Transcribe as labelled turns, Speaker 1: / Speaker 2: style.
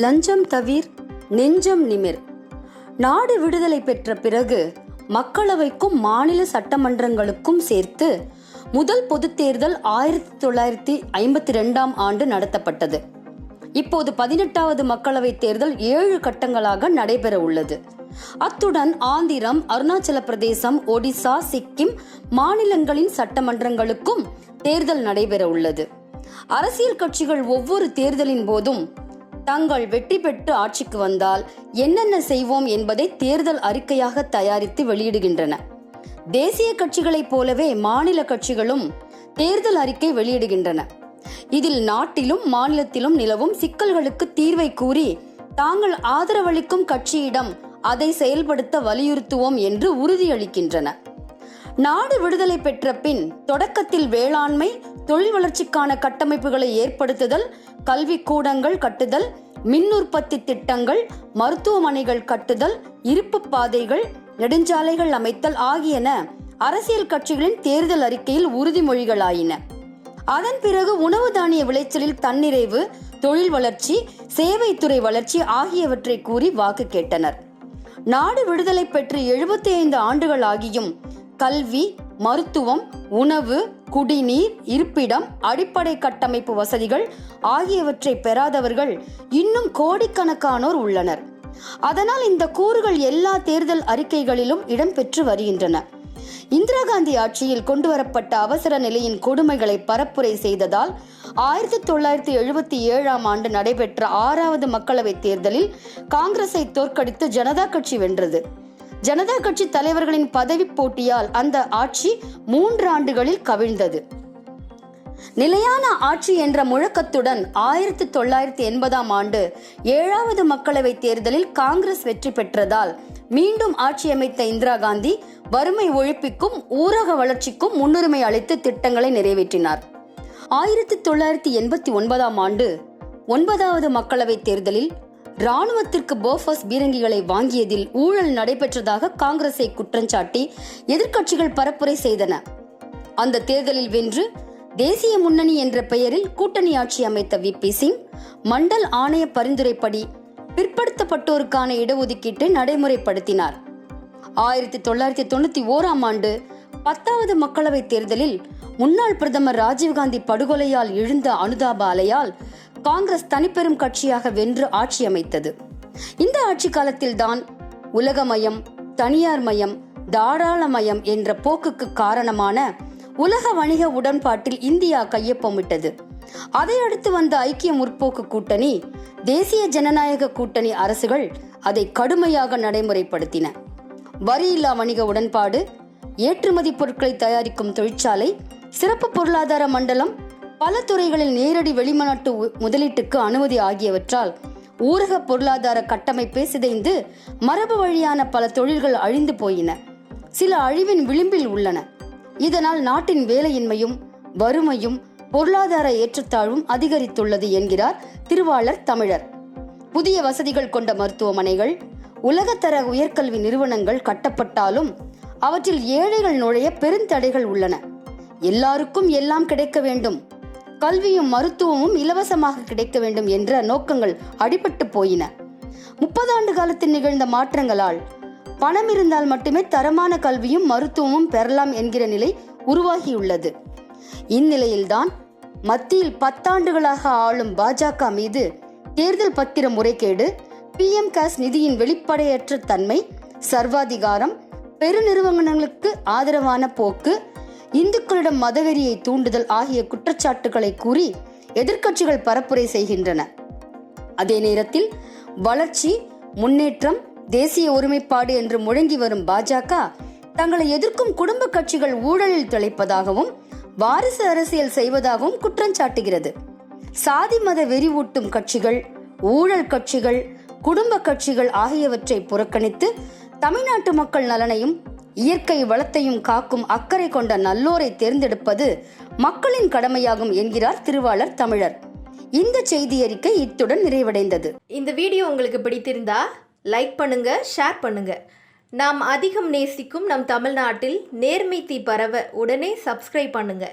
Speaker 1: லஞ்சம் தவிர் நெஞ்சம் நிமிர். நாடு விடுதலை பெற்ற பிறகு மக்களவைக்கும் மாநில சட்டமன்றங்களுக்கும் சேர்த்து முதல் பொதுத் தேர்தல் ஆயிரத்தி தொள்ளாயிரத்தி ஐம்பத்தி ரெண்டாம் ஆண்டு நடத்தப்பட்டது. இப்போது பதினெட்டாவது மக்களவைத் தேர்தல் ஏழு கட்டங்களாக நடைபெற உள்ளது. அத்துடன் ஆந்திரம் அருணாச்சல பிரதேசம் ஒடிசா சிக்கிம் மாநிலங்களின் சட்டமன்றங்களுக்கும் தேர்தல் நடைபெற உள்ளது. அரசியல் கட்சிகள் ஒவ்வொரு தேர்தலின் போதும் தங்கள் வெற்றி பெற்று ஆட்சிக்கு வந்தால் என்னென்ன செய்வோம் என்பதை தேர்தல் அறிக்கையாக தயாரித்து வெளியிடுகின்றன. தேசிய கட்சிகளைப் போலவே மாநில கட்சிகளும் தேர்தல் அறிக்கை வெளியிடுகின்றன. இதில் நாட்டிலும் மாநிலத்திலும் நிலவும் சிக்கல்களுக்கு தீர்வை கூறி தாங்கள் ஆதரவளிக்கும் கட்சியிடம் அதை செயல்படுத்த வலியுறுத்துவோம் என்று உறுதியளிக்கின்றன. நாடு விடுதலை பெற்ற பின் தொடக்கத்தில் வேளாண்மை தொழில் வளர்ச்சிக்கான கட்டமைப்புகளை ஏற்படுத்துதல் கல்வி கூடங்கள் கட்டுதல் மின் உற்பத்தி திட்டங்கள் மருத்துவமனைகள் கட்டுதல் இருப்பு பாதைகள் நெடுஞ்சாலைகள் அமைத்தல் ஆகியன அரசியல் கட்சிகளின் தேர்தல் அறிக்கையில் உறுதிமொழிகளாயின. அதன் பிறகு உணவு தானிய விளைச்சலில் தன்னிறைவு தொழில் வளர்ச்சி சேவைத்துறை வளர்ச்சி ஆகியவற்றை கூறி வாக்கு கேட்டனர். நாடு விடுதலை பெற்று எழுபத்தி ஐந்து ஆண்டுகள் ஆகியும் கல்வி மருத்துவம் உணவு குடிநீர் இருப்பிடம் அடிப்படை கட்டமைப்பு வசதிகள் ஆகியவற்றை பெறாதவர்கள் இன்னும் கோடிக்கணக்கானோர் உள்ளனர். அதனால் இந்த கூறுகள் எல்லா தேர்தல் அறிக்கைகளிலும் இடம்பெற்று வருகின்றன. இந்திரா காந்தி ஆட்சியில் கொண்டுவரப்பட்ட அவசர நிலையின் கொடுமைகளை பரப்புரை செய்ததால் ஆயிரத்தி தொள்ளாயிரத்தி எழுபத்தி ஏழாம் ஆண்டு நடைபெற்ற ஆறாவது மக்களவைத் தேர்தலில் காங்கிரஸை தோற்கடித்து ஜனதா கட்சி வென்றது. ஜனதா கட்சி தலைவர்களின் பதவி போட்டியால் அந்த ஆட்சி மூன்று ஆண்டுகளில் கவிழ்ந்தது. நிலையான ஆட்சி என்ற முழக்கத்துடன் ஆயிரத்தி தொள்ளாயிரத்தி எண்பதாம் ஆண்டு ஏழாவது மக்களவைத் தேர்தலில் காங்கிரஸ் வெற்றி பெற்றதால் மீண்டும் ஆட்சி அமைத்த இந்திரா காந்தி வறுமை ஒழிப்புக்கும் ஊரக வளர்ச்சிக்கும் முன்னுரிமை அளித்து திட்டங்களை நிறைவேற்றினார். ஆயிரத்தி தொள்ளாயிரத்தி எண்பத்தி ஒன்பதாம் ஆண்டு ஒன்பதாவது மக்களவைத் தேர்தலில் ராணுவத்திற்கு போஃபஸ் பீரங்கிகளை வாங்கியதில் ஊழல் நடைபெற்றதாக காங்கிரஸை குற்றஞ்சாட்டி எதிர்க்கட்சிகள் பரப்புரை செய்தன. அந்த தேர்தலில் வென்று தேசிய முன்னணி என்ற பெயரில் கூட்டணி ஆட்சி அமைத்த வி பி சிங் மண்டல் ஆணைய பரிந்துரைப்படி பிற்படுத்தப்பட்டோருக்கான இடஒதுக்கீட்டை நடைமுறைப்படுத்தினார். ஆயிரத்தி தொள்ளாயிரத்தி தொண்ணூத்தி ஓராம் ஆண்டு பத்தாவது மக்களவைத் தேர்தலில் முன்னாள் பிரதமர் ராஜீவ்காந்தி படுகொலையால் எழுந்த அனுதாப அலையால் காங்கிரஸ் தனிப்பெரும் கட்சியாக வென்று ஆட்சி அமைத்தது. இந்த ஆட்சி காலத்தில்தான் உலகமயம் தனியார் மயம் தாராளமயம் என்ற போக்குக்கு காரணமான உலக வணிக உடன்பாட்டில் இந்தியா கையொப்பமிட்டது. அதையடுத்து வந்த ஐக்கிய முற்போக்கு கூட்டணி தேசிய ஜனநாயக கூட்டணி அரசுகள் அதை கடுமையாக நடைமுறைப்படுத்தின. வரியில்லா வணிக உடன்பாடு ஏற்றுமதி பொருட்களை தயாரிக்கும் தொழிற்சாலை சிறப்பு பொருளாதார மண்டலம் பல துறைகளில் நேரடி வெளிநாட்டு முதலீட்டுக்கு அனுமதி ஆகியவற்றால் ஊரக பொருளாதார கட்டமைப்பே சிதைந்து மரபு வழியான பல தொழில்கள் அழிந்து போயின. சில அழிவின் விளிம்பில் உள்ளன. இதனால் நாட்டின் வேலையின்மையும் வறுமையும் பொருளாதார ஏற்றத்தாழ்வும் அதிகரித்துள்ளது என்கிறார் திருவாளர் தமிழர். புதிய வசதிகள் கொண்ட மருத்துவமனைகள் உலகத்தர உயர்கல்வி நிறுவனங்கள் கட்டப்பட்டாலும் அவற்றில் ஏழைகள் நுழைய பெருந்தடைகள் உள்ளன. எல்லாருக்கும் எல்லாம் கிடைக்க வேண்டும். கல்வியும் மருத்துவமும் இலவசமாக கிடைக்க வேண்டும் என்ற நோக்கங்கள் அடிபட்டு போயின. முப்பது ஆண்டு காலத்தில் நிகழ்ந்த மாற்றங்களால் பணம் இருந்தால் மட்டுமே தரமான கல்வியும் மருத்துவமும் பெறலாம் என்கிற நிலை உருவாகியுள்ளது. இந்நிலையில்தான் மத்தியில் பத்தாண்டுகளாக ஆளும் பாஜக மீது தேர்தல் பத்திர முறைகேடு பிஎம் காஸ் நிதியின் வெளிப்படையற்ற தன்மை சர்வாதிகாரம் பெருநிறுவனங்களுக்கு ஆதரவான போக்கு இந்துக்களிடம் மதவெறியை தூண்டுதல் ஆகிய குற்றச்சாட்டுகளை கூறி எதிர்க்கட்சிகள் பரப்புரை செய்கின்றன. அதே நேரத்தில் வளர்ச்சி முன்னேற்றம் தேசிய ஒருமைப்பாடு என்று முழங்கி வரும் பாஜக தங்களை எதிர்க்கும் குடும்ப கட்சிகள் ஊழலில் திளைப்பதாகவும் வாரிசு அரசியல் செய்வதாகவும் குற்றம் சாட்டுகிறது. சாதி மத வெறிவூட்டும் கட்சிகள் ஊழல் கட்சிகள் குடும்ப கட்சிகள் ஆகியவற்றை புறக்கணித்து தமிழ்நாட்டு மக்கள் நலனையும் இயற்கை வளத்தையும் காக்கும் அக்கறை கொண்ட நல்லோரை தேர்ந்தெடுப்பது மக்களின் கடமையாகும் என்கிறார் திருவாளர் தமிழர். இந்த செய்தி அறிக்கை இத்துடன் நிறைவடைந்தது.
Speaker 2: இந்த வீடியோ உங்களுக்கு பிடித்திருந்தா லைக் பண்ணுங்க ஷேர் பண்ணுங்க. நாம் அதிகம் நேசிக்கும் நம் தமிழ்நாட்டில் நேர்மை தீ பரவ உடனே சப்ஸ்கிரைப் பண்ணுங்க.